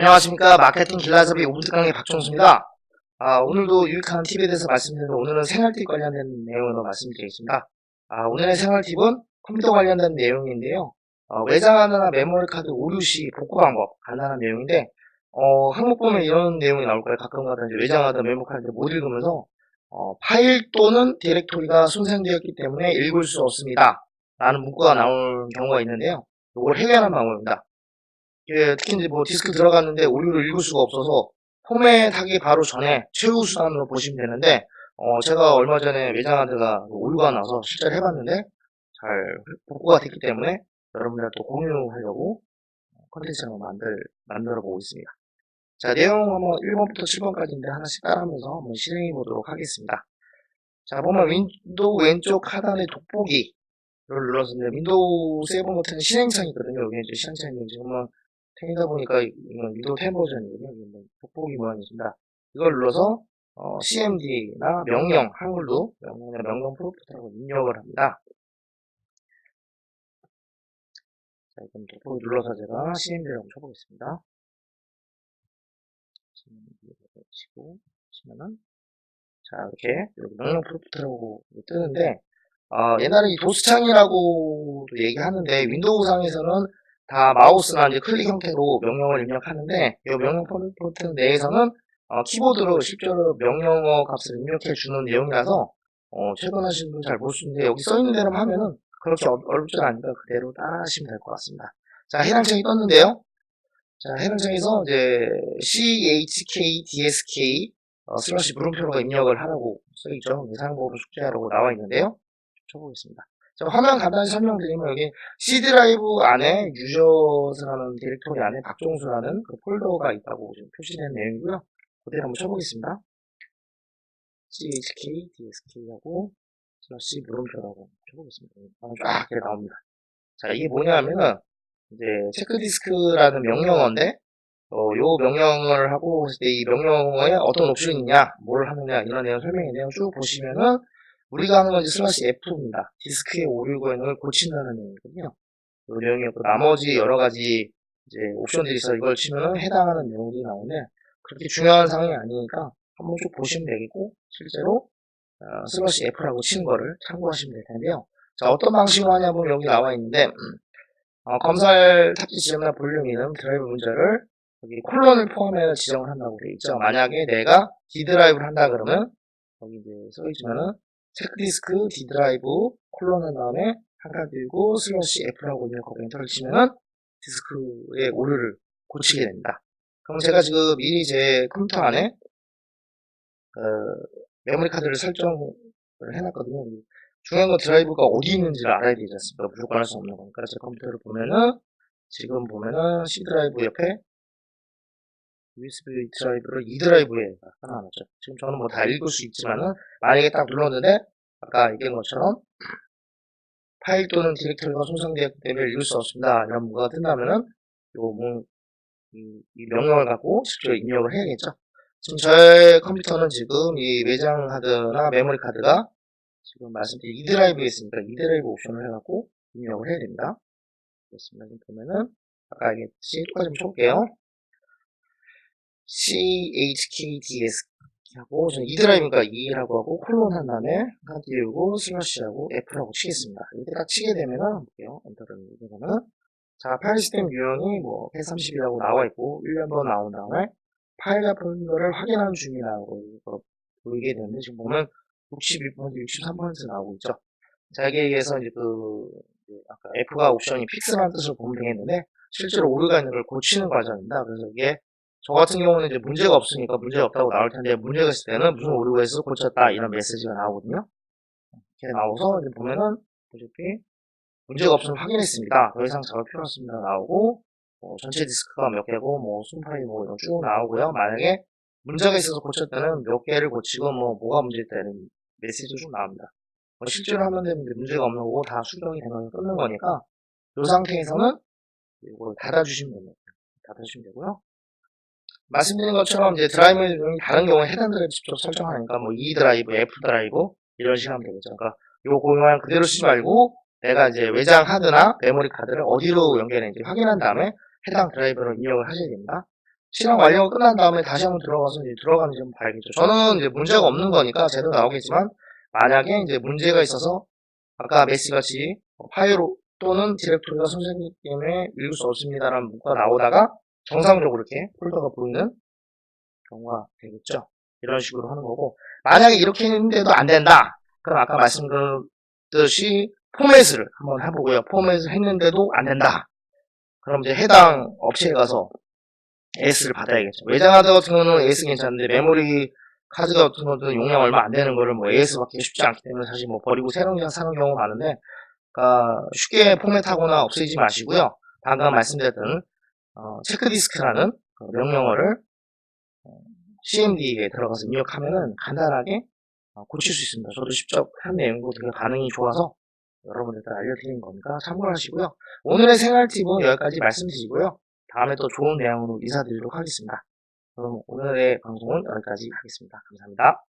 안녕하십니까 마케팅 길라잡이 오브드 강의 박종수입니다. 아, 오늘도 유익한 팁에 대해서 말씀드리는데 오늘은 생활팁 관련된 내용으로 말씀드리겠습니다. 아, 오늘의 생활팁은 컴퓨터 관련된 내용인데요. 어, 외장하드나 메모리 카드 오류 시 복구 방법 간단한 내용인데 어, 항목 보면 이런 내용이 나올 거예요. 가끔 가다 이제 외장하드 메모리 카드 못 읽으면서 어, 파일 또는 디렉토리가 손상되었기 때문에 읽을 수 없습니다. 라는 문구가 나올 경우가 있는데요. 이걸 해결하는 방법입니다. 예, 특히 이제 뭐 디스크 들어갔는데 오류를 읽을 수가 없어서 포맷하기 바로 전에 최후 수단으로 보시면 되는데 어, 제가 얼마 전에 외장하드가 오류가 나서 실제로 해봤는데 잘 복구가 됐기 때문에 여러분들한테 공유하려고 컨텐츠를 한번 만들, 만들어 보고 있습니다. 자, 내용 한번 1번부터 7번까지인데 하나씩 따라하면서 한번 실행해 보도록 하겠습니다. 자, 보면 윈도우 왼쪽 하단의 돋보기를 눌렀는데 윈도우 7 같은 실행창이 있거든요. 여기 이제 실행창이 지금 은 10이다 보니까 이건 윈도우 10 버전이거든요. 이건 돋보기 모양이십니다. 이걸 눌러서 어, CMD나 명령, 한글로 명령이나 명령 프로프트라고 입력을 합니다. 자, 이건 돋보기 눌러서 제가 CMD라고 쳐보겠습니다. CMD라고 치고 치면은 자 이렇게 여기 명령 프로프트라고 뜨는데 어, 옛날에 이 도스창이라고 얘기하는데 윈도우 상에서는 다 마우스나 이제 클릭 형태로 명령을 입력하는데 이 명령 프로트 내에서는 어, 키보드로 실제로 명령어 값을 입력해 주는 내용이라서 어, 최근 하신 분잘못 쓰는데 여기 써 있는 대로 하면은 그렇게 어, 어렵지 않으니까 그대로 따라 하시면 될 것 같습니다. 자 해당창이 떴는데요. 자 해당창에서 이제 CHK DSK 어, 슬러시 물음표로 입력을 하라고 써 있죠. 예상법을 숙제하라고 나와 있는데요. 쳐보겠습니다. 자, 화면 간단히 설명드리면 여기 C 드라이브 안에 유저스라는 디렉토리 안에 박종수라는 그 폴더가 있다고 지금 표시된 내용이고요. 그대로 한번 쳐보겠습니다. chk dsk하고 슬러시 물음표라고 쳐보겠습니다. 쫙 이렇게 나옵니다. 자, 이게 뭐냐면은 이제 체크디스크라는 명령어인데 어, 요 명령을 하고 있을 때 이 명령어에 어떤 옵션이 있냐, 뭘 하느냐 이런 내용 설명인데요. 쭉 보시면은 우리가 하는 건 이제 슬러시 F입니다. 디스크의 오류가 있는 걸 고친다는 내용이거든요. 이 내용이었고, 나머지 여러 가지 이제 옵션들이 있어 이걸 치면은 해당하는 내용들이 나오는데, 그렇게 중요한 상황이 아니니까 한번 쭉 보시면 되겠고, 실제로, 어, 슬러시 F라고 치는 거를 참고하시면 될 텐데요. 자, 어떤 방식으로 하냐면 여기 나와 있는데, 음, 어, 검살 탑재 지점이나 볼륨 이름 드라이브 문자를 여기 콜론을 포함해서 지정을 한다고 되어 있죠. 만약에 내가 D 드라이브를 한다 그러면, 여기 이제 써 있지만은, 체크디스크 D 드라이브 콜론 한 다음에 한칸 들고 슬러시 F라고 입력하고 엔터를 치면은 디스크의 오류를 고치게 됩니다. 그럼 제가 지금 미리 제 컴퓨터 안에 어, 메모리 카드를 설정을 해놨거든요. 중요한 건 드라이브가 어디 있는지를 알아야 되지 않습니까? 무조건 할 수 없는 거니까 제 컴퓨터를 보면은 지금 보면은 C 드라이브 옆에 USB 드라이브를 E 드라이브에 하나 놨죠. 지금 저는 뭐 다 읽을 수 있지만은 만약에 딱 눌렀는데 아까 얘기한 것처럼 파일 또는 디렉터리가 손상되었기 때문에 읽을 수 없습니다. 이런 문구가 뜬다면은 요 문, 이, 이 명령을 갖고 직접 입력을 해야겠죠. 지금 저의 컴퓨터는 지금 이 외장 하드나 메모리 카드가 지금 말씀드린 E 드라이브에 있으니까 E 드라이브 옵션을 해갖고 입력을 해야 됩니다. 그렇습니다. 보면은 아까 얘기했듯이 똑같이 좀 쳐볼게요. CHKDS 하고 저는 드라이브니까 E라고 하고 콜론 한 다음에 한칸 띄우고 슬러시하고 F라고 치겠습니다. 이렇게 딱 치게 되면은 볼게요. 엔터를 누르면은 자 파일 시스템 유형이 뭐 130이라고 나와 있고 1년 더 나온 다음에 파일 같은 거를 확인하는 중이라고 보이게 되는데 지금 보면 61% 63% 나오고 있죠. 자 여기에 의해서 이제 그 아까 F가 옵션이 픽스라는 뜻으로 보면 되겠는데 실제로 걸 고치는 과정입니다. 그래서 이게 저 같은 경우는 이제 문제가 없으니까 문제가 없다고 나올 텐데 문제가 있을 때는 무슨 오류가 있어서 고쳤다 이런 메시지가 나오거든요. 이렇게 나와서 이제 보면은 보시다시피 문제가 없으면 확인했습니다. 더 이상 작업 필요 없습니다. 나오고 뭐 전체 디스크가 몇 개고 뭐 순파일 뭐 이런 쭉 나오고요. 만약에 문제가 있어서 고쳤다는 몇 개를 고치고 뭐 뭐가 문제있다는 메시지도 좀 나옵니다. 뭐 실제로 하면 되는데 문제가 없는 거고 다 수정이 되면 끊는 거니까 이 상태에서는 이걸 닫아주시면 됩니다. 닫아주시면 되고요. 말씀드린 것처럼 이제 드라이브는 다른 경우에 해당 드라이브 직접 설정하니까 뭐 E 드라이브, F 드라이브 이런 식으로 하면 되겠죠. 그러니까 요 공간 그대로 쓰지 말고 내가 이제 외장 하드나 메모리 카드를 어디로 연결했는지 확인한 다음에 해당 드라이브로 입력을 하셔야 됩니다. 실행 완료가 끝난 다음에 다시 한번 들어가서 이제 들어가는지 한번 봐야겠죠. 저는 이제 문제가 없는 거니까 제대로 나오겠지만 만약에 이제 문제가 있어서 아까 메시 같이 파일 또는 디렉토리가 선생님 때문에 읽을 수 없습니다라는 문구가 나오다가 정상적으로 이렇게 폴더가 보이는 경우가 되겠죠. 이런 식으로 하는 거고 만약에 이렇게 했는데도 안 된다. 그럼 아까 말씀드렸듯이 포맷을 한번 해보고요. 포맷을 했는데도 안 된다. 그럼 이제 해당 업체에 가서 AS를 받아야겠죠. 외장 하드 같은 경우는 AS 괜찮은데 메모리 카드 같은 것들은 용량 얼마 안 되는 거를 뭐 AS 받기 쉽지 않기 때문에 사실 뭐 버리고 새로운 거 사는 경우가 많은데 그러니까 쉽게 포맷하거나 없애지 마시고요. 방금 말씀드렸던 어, 체크디스크라는 그 명령어를 어, CMD에 들어가서 입력하면은 간단하게 어, 고칠 수 있습니다. 저도 직접 한 내용도 되게 반응이 좋아서 여러분들께 알려드린 거니까 참고하시고요. 오늘의 생활 팁은 여기까지 말씀드리고요. 다음에 또 좋은 내용으로 인사드리도록 하겠습니다. 그럼 오늘의 방송은 여기까지 하겠습니다. 감사합니다.